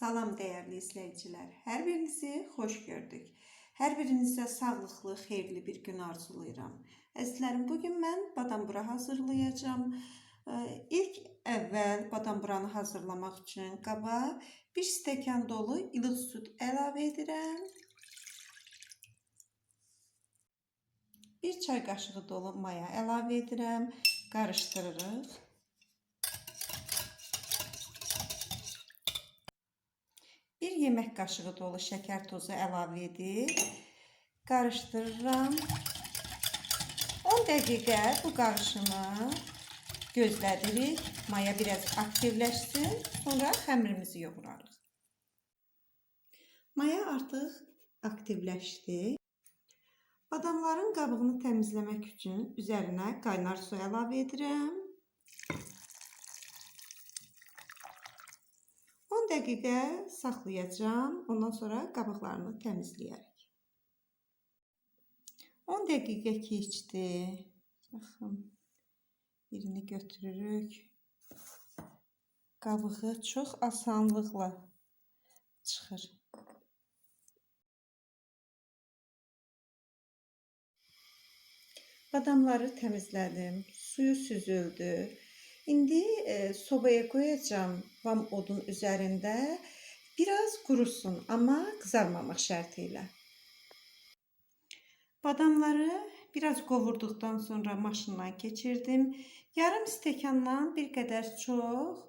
Salam dəyərli izləyicilər. Hər birinizi xoş gördük. Hər birinizə sağlıqlı, xeyirli bir gün arzulayıram. Əzizlərim, bu gün mən badam bura hazırlayacağam. İlk əvvəl badam buranı hazırlamaq üçün qaba 1 stəkan dolu ilıq süd əlavə edirəm. 1 çay qaşığı dolu maya əlavə edirəm. Qarışdırırıq. Yemək qaşığı dolu şəkər tozu əlavə edib qarışdırıram. 10 dəqiqə bu qarışımı gözlədirik. Maya biraz aktivləşsin, sonra xəmirimizi yoğurarıq. Maya artıq aktivləşdi. Badamların qabığını təmizləmək üçün üzərinə qaynar su əlavə edirəm. Dəqiqə saxlayacağam. Ondan sonra qabıqlarını təmizləyərək. 10 dəqiqə keçdi. Baxın. Birini götürürük. Qabığı çox asanlıqla çıxır. Badamları təmizlədim. Suyu süzüldü. İndi e, sobaya qoyacağam vam odun üzərində. Biraz qurusun, amma qızarmamaq şərti ilə. Badamları biraz qovurduqdan sonra maşından keçirdim. Yarım stəkandan bir qədər çox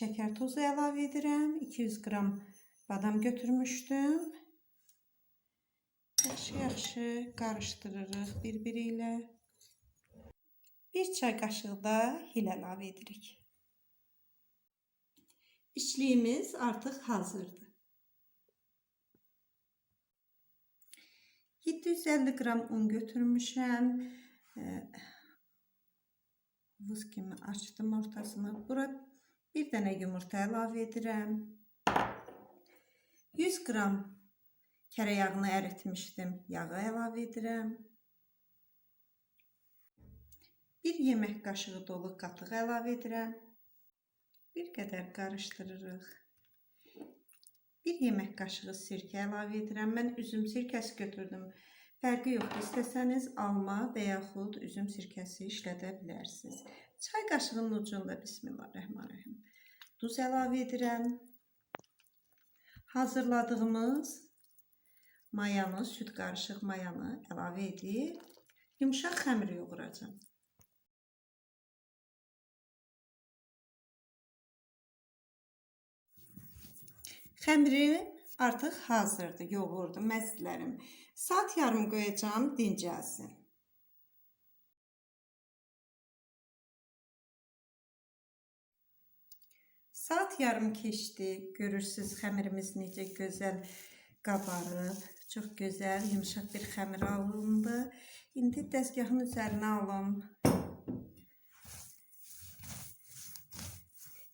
şəkər tozu əlavə edirəm. 200 qram badam götürmüşdüm. Yaxşı-yaxşı qarışdırırıq bir-biri. Bir çay qaşığı da hil əlavə edirik. İçliyimiz artıq hazırdır. 750 qram un götürmüşəm. Vız kimi açdım ortasını. Bura bir dənə yumurta əlavə edirəm. 100 qram kərə yağını əritmişdim. Yağı əlavə edirəm. 1 yemək qaşığı dolu qatıq əlavə edirəm. Bir qədər qarışdırırıq. 1 yemək qaşığı sirkə əlavə edirəm. Mən üzüm sirkəsi götürdüm. Fərqi yoxdur. İstəsəniz alma və yaxud üzüm sirkəsi işlədə bilərsiniz. Çay qaşığının ucunda bismillahirrahmanirrahim. Duz əlavə edirəm. Hazırladığımız mayanı, süd qarışıq mayanı əlavə edib yumşaq xəmir yoğuracağam. Xəmirim artıq hazırdır, yoğurdum, məzlərim. Saat yarım qoyacağam, dincəlsin. Saat yarım keçdi. Görürsüz xəmirimiz necə gözəl qabarıb. Çox gözəl, yumşaq bir xəmir alındı. İndi dəzgahın üzərinə alım.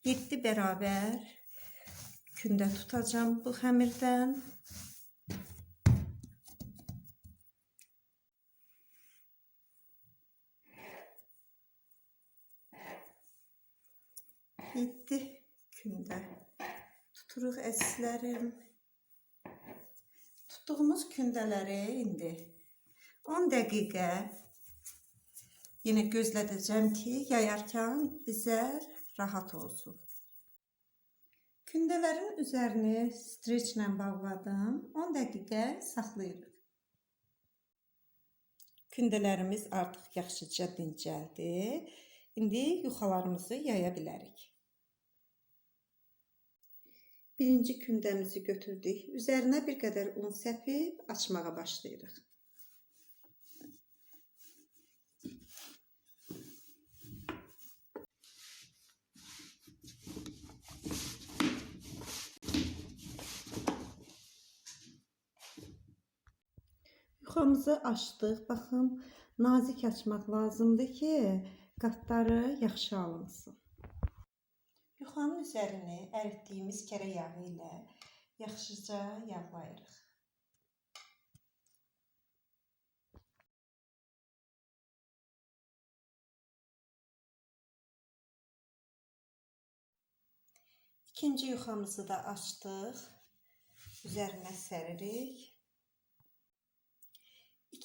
7 bərabər kündə tutacağım bu xəmirdən. Yeddi kündə tuturuq əzizlərim. Tutduğumuz kündələri indi 10 dəqiqə yenə gözlədəcəm ki, yayarkən bizə rahat olsun. Kündələrin üzərini streçlə bağladım. 10 dəqiqə saxlayırıq. Kündələrimiz artıq yaxşıca dincəldi. İndi yuxalarımızı yaya bilərik. Birinci kündəmizi götürdük. Üzərinə bir qədər un səpib açmağa başlayırıq. Yufamızı açdıq. Baxın, nazik açmaq lazımdır ki, qatları yaxşı alınsın. Yuxanın üzərini əritdiyimiz kərə yağı ilə yaxşıca yağlayırıq. İkinci yuxamızı da açdıq. Üzərinə səririk.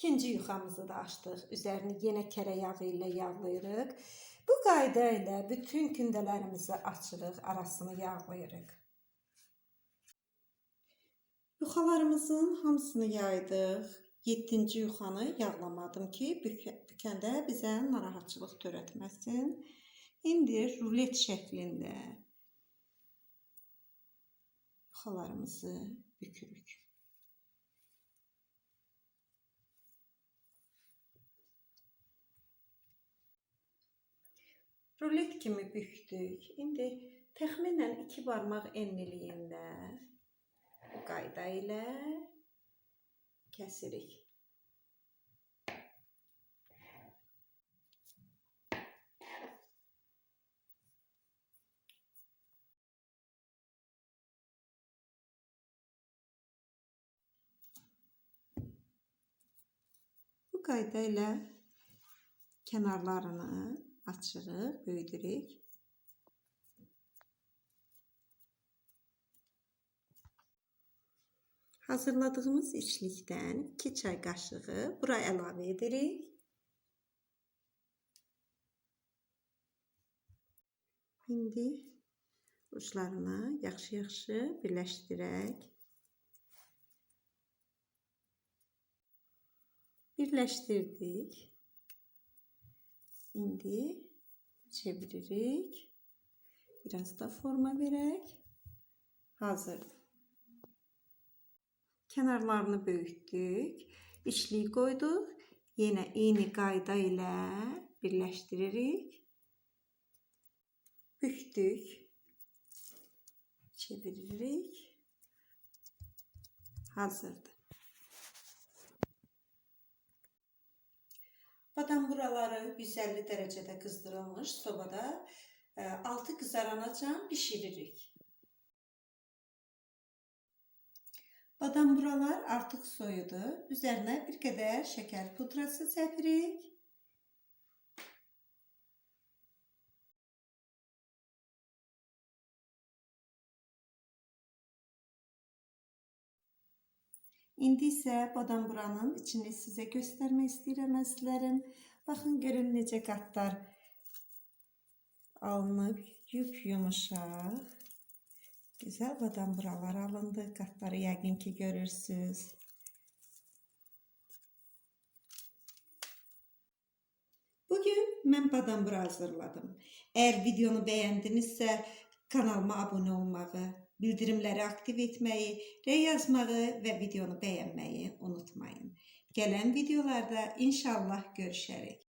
İkinci yuxamızı da açdıq. Üzərini yenə kərə yağı ilə yağlayırıq. Bu qayda ilə bütün kündələrimizi açırıq, arasını yağlayırıq. Yuxalarımızın hamısını yaydıq. 7-ci yuxanı yağlamadım ki, bükə- bükəndə bizə narahatçılıq törətməsin. İndi rulet şəklində yuxalarımızı bükürük. Rulet kimi bükdük. İndi təxminən 2 barmaq enliliyində bu qayda ilə kəsirik. Bu qayda ilə kənarlarını açırıq, böyüdürük. Hazırladığımız içlikdən 2 çay qaşığı bura əlavə edirik. İndi uclarını yaxşı-yaxşı birləşdirək. Birləşdirdik. İndi çeviririk. Biraz da forma verək. Hazırdır. Kənarlarını böyütdük. İçliyi qoyduq. Yenə eyni qayda ilə birləşdiririk. Bükdük. Çeviririk. Hazırdır. Badam buraları 150 dərəcədə qızdırılmış sobada e, altı qızaranacan bişiririk. Badam buralar artıq soyudu. Üzərinə bir qədər şəkər pudrası səpirik. İndi isə badam buranın içini sizə göstərmək istəyirəm əzizlərim. Baxın görün necə qatlar alınıb, yup yumuşaq. Güzel badam buralar alındı. Qatları yəqin ki görürsüz. Bugün mən badam bura hazırladım. Eğer videonu bəyəndinizsə kanalıma abunə olmağı, bildirimləri aktiv etməyi, rey yazmağı və videonu bəyənməyi unutmayın. Gelen videolarda inşallah görüşerek.